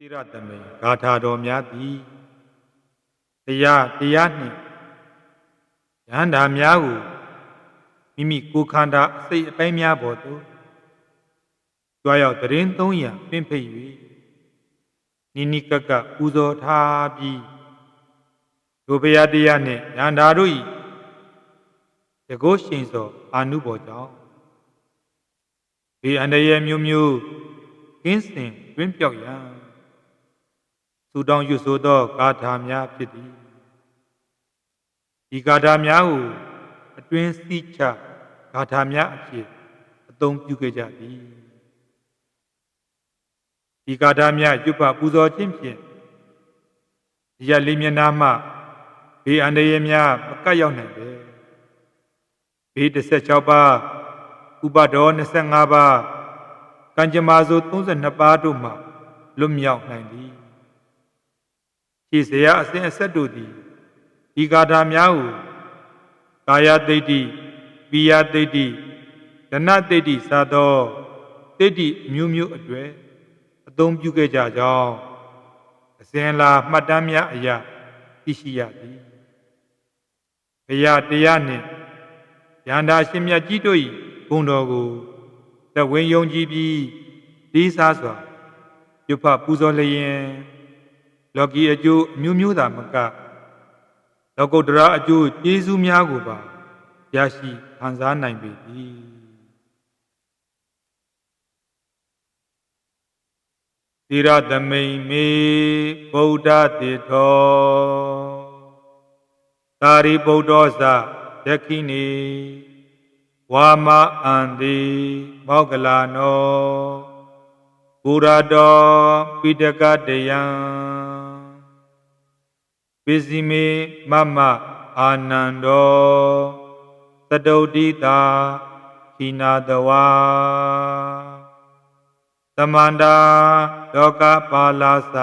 သီရတမိန်ဂါထာတော်များသည်တရားတရားနှင့်ယန္တာများကိုမိမိကိုယ်ခန္ဓာအစိတ်အပိုင်းများပေါ်သို့ကြွားရောက်တရင်300ပင့်ဖိတ်၍နိနိကကပူဇော်ထားပြီးဒုဗယတရားနှင့်ယန္တာတို့၏တကုရှင်စောအာနုဘော်ကြောင့်ဒီအန္တရာယ်မျိုးမျိုးကင်းစင်တွင်ပြောက်ရန်သူ တောင်းရွဆိုသောဂါထာများဖြစ်သည်ဒီဂါထာများကိုအတွင်းစီးချဂါထာများအဖြစ်အသုံးပြုခဲ့ကြသည်ဒီဂါထာများရွတ်ပပူဇော်ခြင်းဖြင့်ဒီရလေးမျက်နှာမှဘေးအန္တရာယ်များမကတ်ရောက်နိုင်ပဲဘေး16ပါးဥပဒေါ်25ပါးကံကြမ္မာဆို32ပါးတို့မှလွတ်မြောက်နိုင်သည် ခြေစရာအစဉ်အဆက်တို့သည်ဒီဂါထာများကိုကာယတိတ်တိပိယတိတ်တိဒနတိတ်တိစသောတိတ်တိမျိုးမျိုးအတွေ့အသုံးပြုခဲ့ကြကြောင်းအစဉ်လာမှတ်တမ်းများအရာသိရှိရသည်ဘုရားတရားနှင့်ယန္တာရှင်မြတ်ကြီးတို့၏ဂုဏ်တော်ကိုသဝင်ယုံကြည်ပြီးဒီစားစွာပြုဖပူဇော်လျင် လောကီအကျိုးအမျိုးမျိုးသာမကလောကုတ္တရာအကျိုးကျေးဇူးများကိုပါရရှိခံစားနိုင်ပေသည်သီရသမိန်မေဗုဒ္ဓတေထောသာရိပုတ္တောသယခိနေဝါမအန္တိမောကလာနောဘူရတောပိတကတယံ ပစ္စည်းမေမမအာနန္တောသတုတ်တိတာခိနာတဝါသမန္တာလောကပါလာသ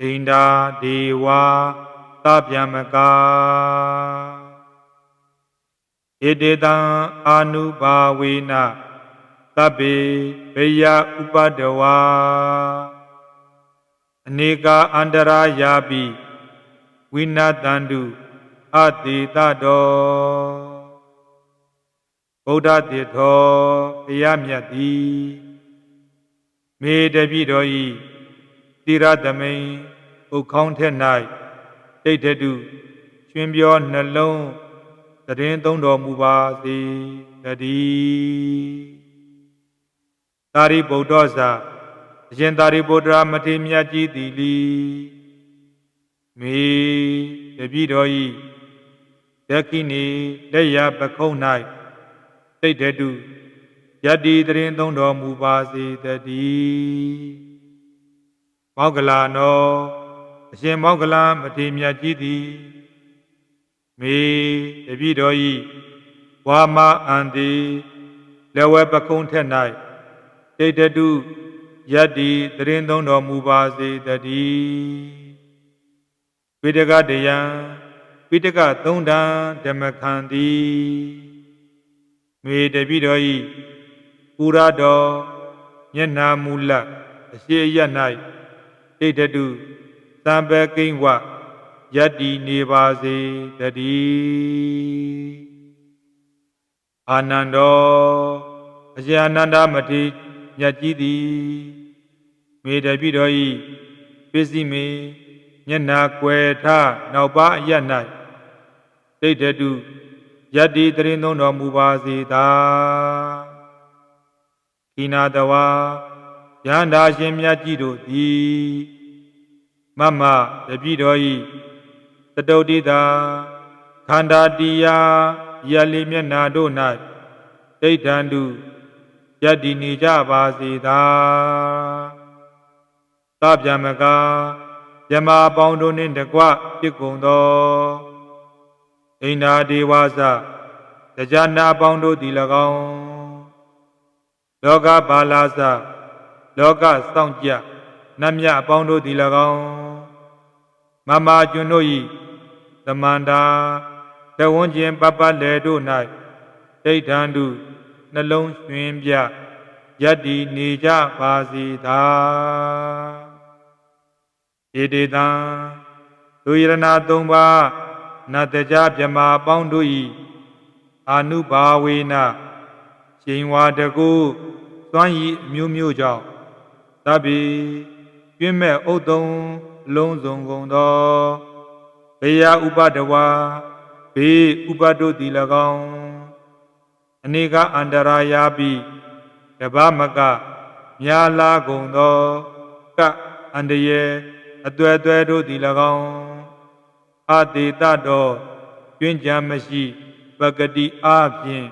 ဣန္ဒာဒေဝသဗျမကာဣတေတံအာနုဘာဝေနသဗ္ဗေဘယဥပဒဝါအနေကအန္တရာယာပိ ဝိနတန္တုအတိတတော်ဗုဒ္ဓတေထောဘုရားမြတ်သည်မေတပိတော်ဤသီရသမိန်ဥခေါင်းထက်၌တိတ်တတုကျွင်းပြောနှလုံးတရင်သုံးတော်မူပါစေတည်းသာရိပုတ္တဇာအရှင်သာရိပုတ္တရာမထေရမြတ်ကြီးသည်လီ မေတပိတော်ဤဒက္ခိနေလက်ရပခုံး၌တိတ်တတုယတ္တိတရင်သုံးတော်မူပါစေတည်းမောကလာနောအရှင်မောကလာမထေရမြတ်ကြီးသည်မေတပိတော်ဤဝါမအန္တိလက်ဝဲပခုံးထက်၌တိတ်တတုယတ္တိတရင်သုံးတော်မူပါစေတည်း ဝိတကတယံဝိတကသုံးတံဓမ္မခန္တီမေတပိတော်ဤပူရတော်မျက်နာမူလအရှိရ၌တိတ်တတုသံပကိဉ္ဝယတ္တိနေပါစေတည်းအာနန္ဒောအရှင်အာနန္ဒမထေမြတ်ကြီးသည်မေတပိတော်ဤပစ္စည်းမေ မျက်နာကွယ်ထနောက်ပါအရ၌တိတ်တတုယတ္တိတရင်သုံးတော်မူပါစေသာခိနာတဝါယန္တာရှင်မြတ်ကြီးတို့သည်မမတပိတော်ဤတတုတ်တိတာခန္ဓာတရားယလီမျက်နာတို့၌ဒိဋ္ဌန္တုယတ္တိနေကြပါစေသာသဗ္ဗမကာ ယမအပေါင်းတို့နှင့်တကွဖြစ်ကုန်သောဣန္ဒာဒေဝသတရားနာပေါင်းတို့သည်၎င်းလောကဘာလာသလောကစောင့်ကြနတ်မြအပေါင်းတို့သည်၎င်းမမကျွန်းတို့၏သမန္တာတဝန်းကျင်ပပလေတို့၌ဒိဋ္ဌန္တုနှလုံးရွှင်ပြယတ္တိနေကြပါစေသာ ဧတေတံသူယရဏသုံးပါးနတ္တကြမြမအပေါင်းတို့၏အာနုဘာဝေနရှင်ဝါတကုသွမ်းဤအမျိုးမျိုးကြောင့်သဗ္ဗေပြည့်မဲ့ဥဒ္တုံလုံးစုံကုန်သောဘေယဥပဒဝါဘေးဥပဒုတိ၎င်းအနေကအန္တရာယာပိတပမကမြာလာကုန်သောကအန္တရေ အသွဲသွဲတို့သည်၎င်းအတေတတော်ကျွင်းကြမရှိပဂတိအားဖြင့်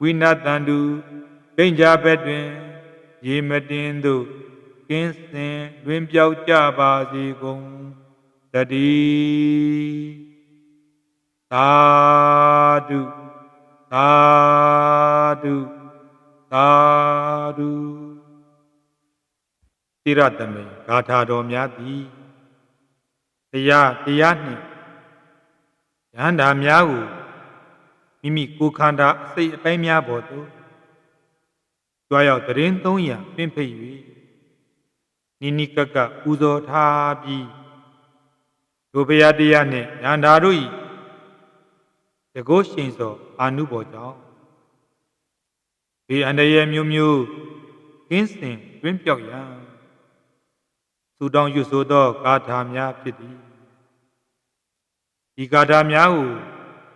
ဝိနတန္တုဂိဉ္ကြဘက်တွင် ရေမတင်သို့ကင်းစင်တွင်ပြောက်ကြပါစေကုန်တတိသာဓုသာဓုသာဓုတိ ရတမေဂါထာတော်များသည်တရားတရားနှင့်ယန္တာများကိုမိမိကိုယ်ခန္ဓာအစိတ်အပိုင်းများပေါ်သို့ကြွားရောက်တရင်300ပင့်ဖိတ်၍နိနိကကပူဇော်ထားပြီးဒုဗယတရားနှင့်ယန္တာတို့၏တကုရှင်သောအာနုဘောကြောင့်ဒီအန္တရာယ်မျိုးမျိုးကင်းစင်တွင်ပြောက်ရန် သူတောင်းရွဆိုသောဂါထာများဖြစ်သည်ဒီဂါထာများကို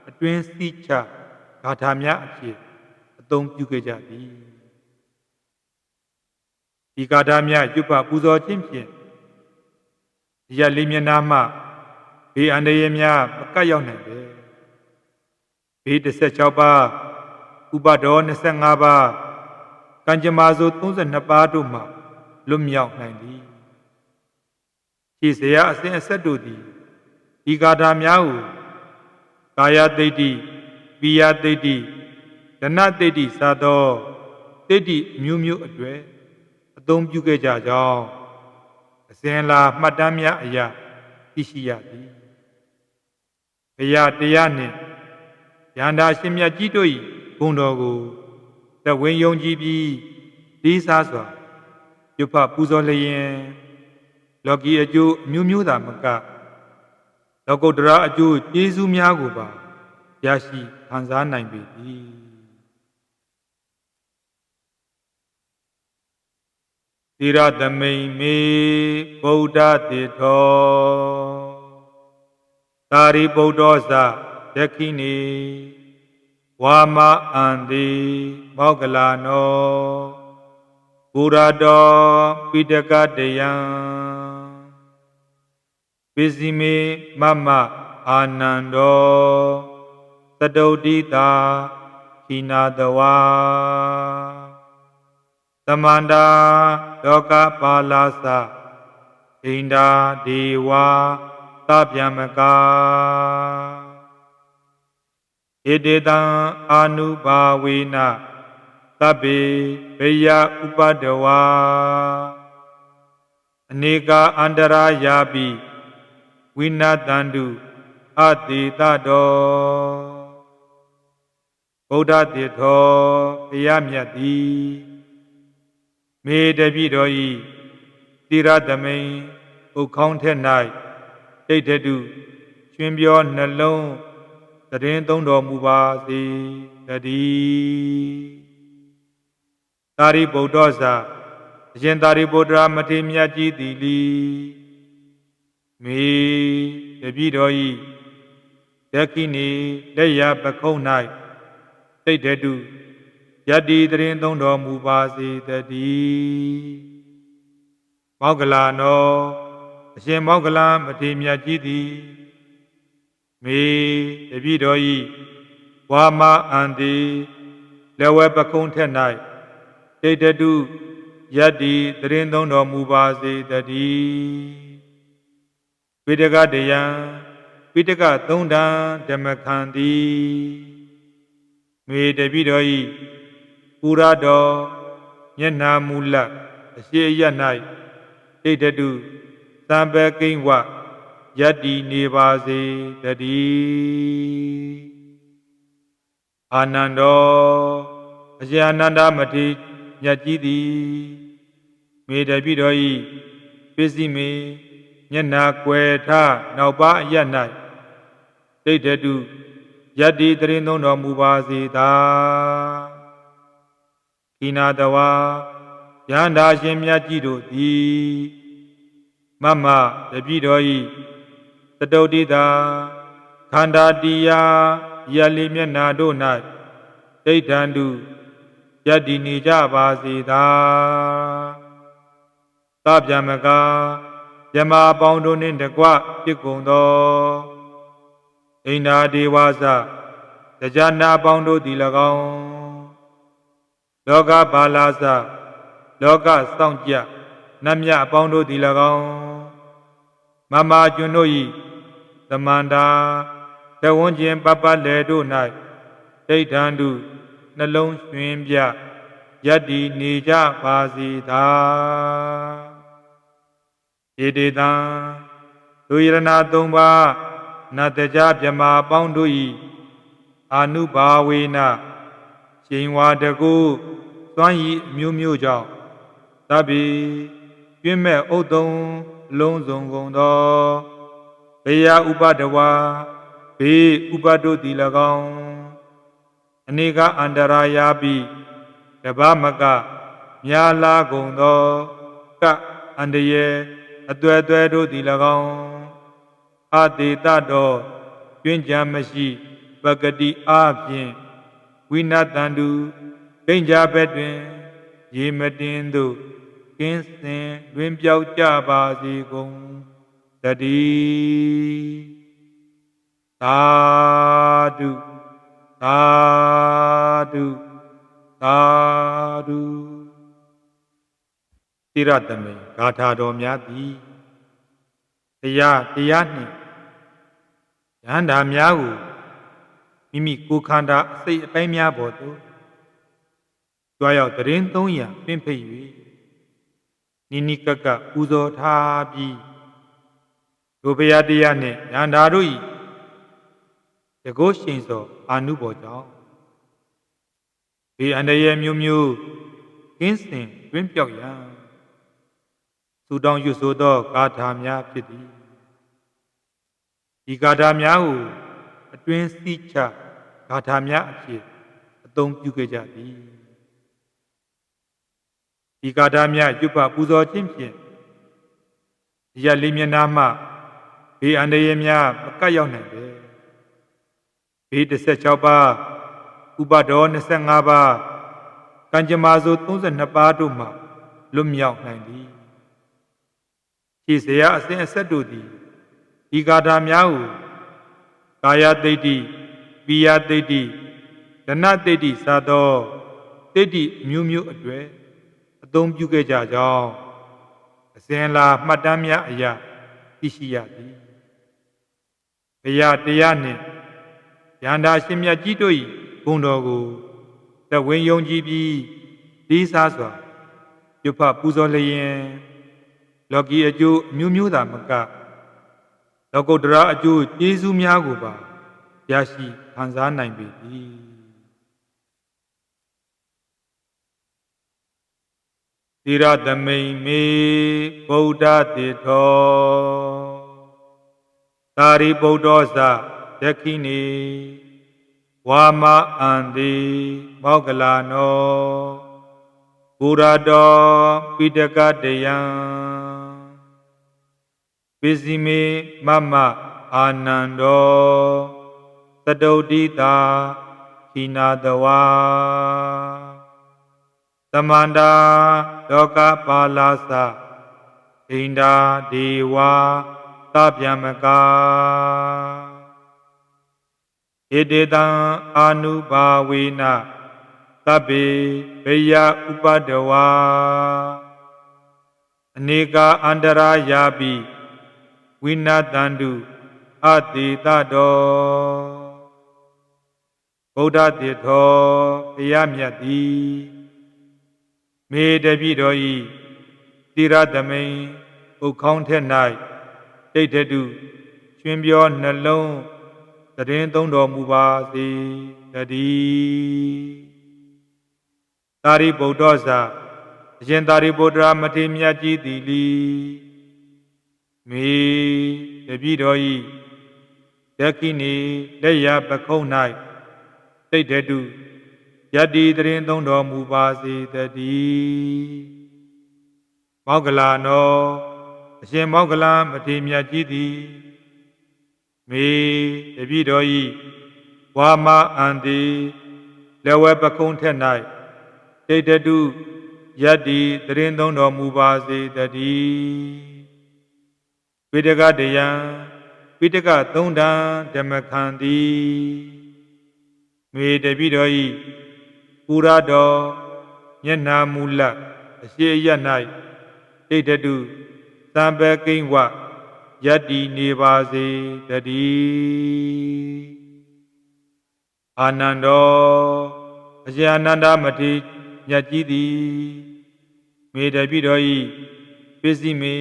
အတွင်းစီးချဂါထာများအဖြစ်အသုံးပြုခဲ့ကြသည်ဒီဂါထာများရွတ်ပပူဇော်ခြင်းဖြင့်ဒီရလေးမျက်နှာမှဘေးအန္တရာယ်များမကပ်ရောက်နိုင်ပဲဘေး16ပါးဥပဒေါ်25ပါးကံကြမ္မာဆို32ပါးတို့မှလွတ်မြောက်နိုင်သည် ခြေစရာအစဉ်အဆက်တို့သည်ဒီဂါထာများကိုကာယသိတ္တိပိယသိတ္တိဒနသိတ္တိစသောသိတ္တိအမျိုးမျိုးအတွေ့အသုံးပြုခဲ့ကြကြောင်းအစဉ်လာမှတ်တမ်းများအရာသိရှိရသည်ဘုရားတရားနှင့်ယန္တာရှင်မြတ်ကြီးတို့၏ဂုဏ်တော်ကိုသဝင်းယုံကြည်ပြီးလေးစားစွာပြုဖပူဇော်လျင် လောကီအကျိုးအမျိုးမျိုးသာမကလောကုတ္တရာအကျိုးကျေးဇူးများကိုပါရရှိခံစားနိုင်ပေသည်သီရသမိန်မေဗုဒ္ဓတေထောသာရိပုတ္တောသယခိနေဝါမအံတိမောကလာနော ဘူရတောပိတကတယံပိစီမေမမအာနန္ဒောသတုဋ္ဌိတာခိနာတဝါသမန္တာလောကပါလာသဒိန္ဒာဒေဝသဗျမကာဣတေတံအာနုဘာဝေန သဗ္ဗေဘယဥပဒဝါအနေကအန္တရာယာပိဝိနတန္တုအတိတတော်ဗုဒ္ဓတေထောဘုရားမြတ်သည်မေတပိတော်ဤတိရသမိန်ဥခေါင်းထက်၌တိတ်တတုကျွင်ပြောနှလုံးတရင်သုံးတော်မူပါစေတည်း သာရိပုတ္တဇာအရှင်သာရိပုတ္တရာမထေရမြတ်ကြီးသည်လီမေတပိတော်ဤယခိနေလက်ရပခုံး၌တိတ်တတုယတ္တိတရင်သုံးတော်မူပါစေတည်းမောကလာနောအရှင်မောကလာမထေရမြတ်ကြီးသည်မေတပိတော်ဤဝါမအန္တိလက်ဝဲပခုံးထက်၌ တိတ်တတုယတ္တိတရင်သုံးတော်မူပါစေတည်းဝိတကတယံဝိတကသုံးတံဓမ္မခန္တီမေတပိတော်ဤပူရတော်မျက်နာမူလအရှိရ၌တိတ်တတုသံပကိဉ္ဝယတ္တိနေပါစေတည်းအာနန္ဒောအရှင်အနန္ဒမထေရ မြတ်ကြီးသည် မေတ္တပိတော်ဤပစ္စည်းမေမျက်နာကွယ်ထနောက်ပါအရ၌ဒိဋ္ဌတုယတ္တိတရင်သုံးတော်မူပါစေသာခိနာတဝါယန္တာရှင်မြတ်ကြီးတို့သည်မမတပိတော်ဤတတုတ်တိတာခန္ဓာတရားယလေးမျက်နာတို့၌ဒိဋ္ဌံတု ယတ္တိနေကြပါစေသာသဗျမကာယမအပေါင်းတို့နှင့်တကွပြစ်ကုန်သောအိန္ဒာဒေဝသတရားနာအပေါင်းတို့သည်၎င်းလောကဘာလာသလောကစောင့်ကြနတ်မြအပေါင်းတို့သည်၎င်းမမကျွန်းတို့၏သမန္တာတဝန်းကျင်ပပလေတို့၌ဒိဋ္ဌံတု နှလုံးရွှင်ပြယတ္တိနေကြပါစေသာဣတိတံသူယရဏသုံးပါးနတ်တကြမြမအပေါင်းတို့၏အာနုဘာဝေနရှင်ဝါတကုသွမ်းဤအမျိုးမျိုးကြောင့်သဗ္ဗေပြင်းမဲ့ဥဒ္ဒုံလုံးစုံကုန်သောဘေယဥပဒဝါဘေးဥပတို့သည်၎င်း အနေကအန္တရာယာပိတပမကမြာလာကုန်သောကအန္တရေအသွဲသွဲတို့သည်၎င်းအတေတတော်ကျွင်းကြံမရှိပဂတိအားဖြင့်ဝိနတန္တုဂိဉ္ကြဘက်တွင် ရေမတင်သို့ကင်းစင်တွင်ပြောက်ကြပါစေကုန်တတိသာဓုသာ ဓုသာဓုတိရတမေဂါထာတော်များသည်တရားတရားနှင့်ယန္တာများကိုမိမိကိုယ်ခန္ဓာအစိတ်အပိုင်းများပေါ်သို့ကြွားရောက်တရင်300ပင့်ဖိတ်၍နိနိကကပူဇော်ထားပြီးဒုဗယတရားနှင့်ယန္တာတို့၏တကုရှိန်သောအာနုဘောကြောင့် ဒီအန္တရာယ်မျိုးမျိုးကင်းစင်တွင်ပြောက်ရန်သုတောင်းရွဆိုသောဂါထာများဖြစ်သည်ဒီဂါထာများကိုအတွင်းစည်းချဂါထာများအဖြစ်အသုံးပြုခဲ့ကြသည်ဒီဂါထာများရွတ်ပပူဇော်ခြင်းဖြင့်ဒီရလေးမျက်နှာမှဘေးအန္တရာယ်များမကတ်ရောက်နိုင်ပဲဘေး16ပါး ဥပဒေါ်25ပါးကံကြမ္မာဆို32ပါးတို့မှလွတ်မြောက်နိုင်သည်ခြေစရာအစဉ်အဆက်တို့သည်ဒီဂါထာများကိုကာယတိတ်တိပိယတိတ်တိဒနတိတ်တိစသောတိတ်တိမျိုးမျိုးအတွေ့အသုံးပြုခဲ့ကြကြောင်းအစဉ်လာမှတ်တမ်းများအရာသိရှိရသည်ဘုရားတရားနှင့်ယန္တာရှင်မြတ်ကြီးတို့၏ ဘုံတော်ကိုတဝင်းယုံကြည်ပြီးဒီစားစွာပြုဖပူဇော်လျင်လောကီအကျိုးအမျိုးမျိုးသာမကလောကုတ္တရာအကျိုးကျေးဇူးများကိုပါရရှိခံစားနိုင်ပေသည်သီရသမိန်မေဗုဒ္ဓတေထောသာရိပုတ္တောသဒခိနေ ဝါမအန္တိမောကလာနောဘူရတောပိတကတယံပိစီမေမမအာနန္တောသတုတ်တိတာခိနာတဝါသမန္တာလောကပါလာသဣန္ဒာဒေဝသဗျမကာ ဣတေတံအာနုဘာဝေနသဗ္ဗေဘယဥပဒဝါအနေကအန္တရာယာပိဝိနာတန္တုအတိတတော်ဗုဒ္ဓတေထောဘုရားမြတ်သည်မေတပိတော်ဤတိရသမိန်ဥခေါင်းထက်၌တိတ်တုကျွင်ပြောနှလုံး တရင်သုံးတော်မူပါစေတည်းသာရိပုတ္တဇာအရှင်သာရိပုတ္တရာမထေရမြတ်ကြီးသည်လီမေတပိတော်ဤယခိနေလက်ရပခုံး၌တိတ်တတုယတ္တိတရင်သုံးတော်မူပါစေတည်းမောက္ကလာနောအရှင်မောက္ကလာမထေရမြတ်ကြီးသည် မေတပိတော်ဤဝါမအန္တိလက်ဝဲပခုံးထက်၌တိတ်တတုယတ္တိတရင်သုံးတော်မူပါစေတည်းဝိတကတယံဝိတကသုံးတံဓမ္မခန္တီမေတပိတော်ဤပူရတော်မျက်နာမူလအရှိအရ၌တိတ်တတုသံပကိဉ္ဝ ယတ္တိနေပါစေတည်းအာနန္ဒောအရှင်အာနန္ဒမထေရမြတ်ကြီးသည်မေတပိတော်ဤပစ္စည်းမေ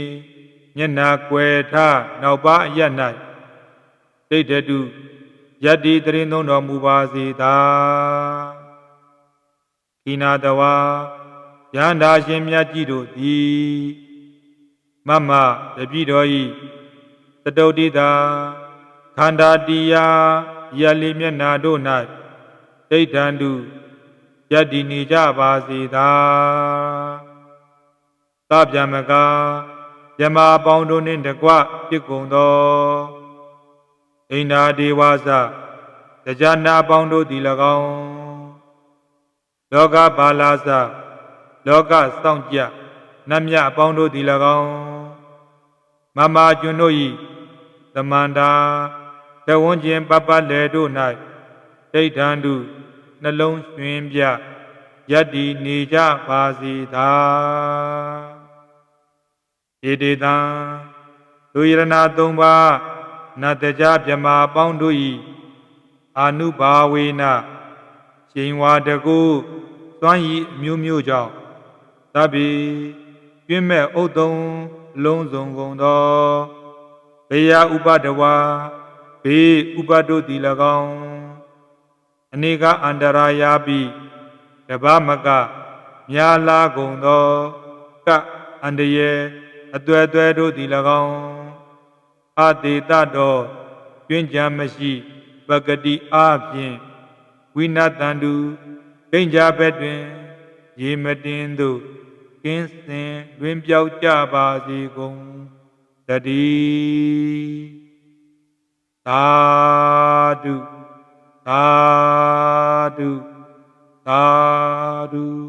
မျက်နာကွယ်ထနောက်ပါအရ၌ဒိဋ္ဌတုယတ္တိတရင်သုံးတော်မူပါစေသာခိနာတဝါယန္တာရှင်မြတ်ကြီးတို့သည်မမတပိတော်ဤ တတုတ်တိတာခန္ဓာတိယယလိမျက်နာတို့၌ဒိဋ္ဌံတုယတ္တိနေကြပါစေသာသဗ္ဗမကယမပေါင်းတို့နှင့်တကွပြစ်ကုန်သောဣန္ဒာဒေဝသတရားနာပေါင်းတို့သည်၎င်းလောကဘာလာသလောကစောင့်ကြနတ်မြအပေါင်းတို့သည်၎င်း မမကျွန်းတို့၏သမန္တာတဝန်းကျင်ပပလေတို့၌ဒိဋ္ဌံတုနှလုံးရွှင်ပြယတ္တိနေကြပါစေသာဣတိတံလူယရဏသုံးပါးနတကြမြမအပေါင်းတို့၏အာနုဘာဝေနရှင်ဝါတကုသွမ်းဤအမျိုးမျိုးကြောင့်သဗ္ဗေပြင်းမဲ့ဥတုံ လုံးစုံကုန်သောဘေယဥပဒဝါဘေးဥပတို့သည်၎င်းအနေကအန္တရာယာပိတပမကမြာလာကုန်သောကအန္တရေအသွဲသွဲတို့သည်၎င်းအတေတတော်ကျွင်းကြံမရှိပဂတိအားဖြင့်ဝိနတန္တုဒိဋ္ဌာဘက်တွင် ရေမတင်သို့ ကင်းစင်တွင်ပြောက်ကြပါစေကုန်တည်းသာဓုသာဓုသာဓု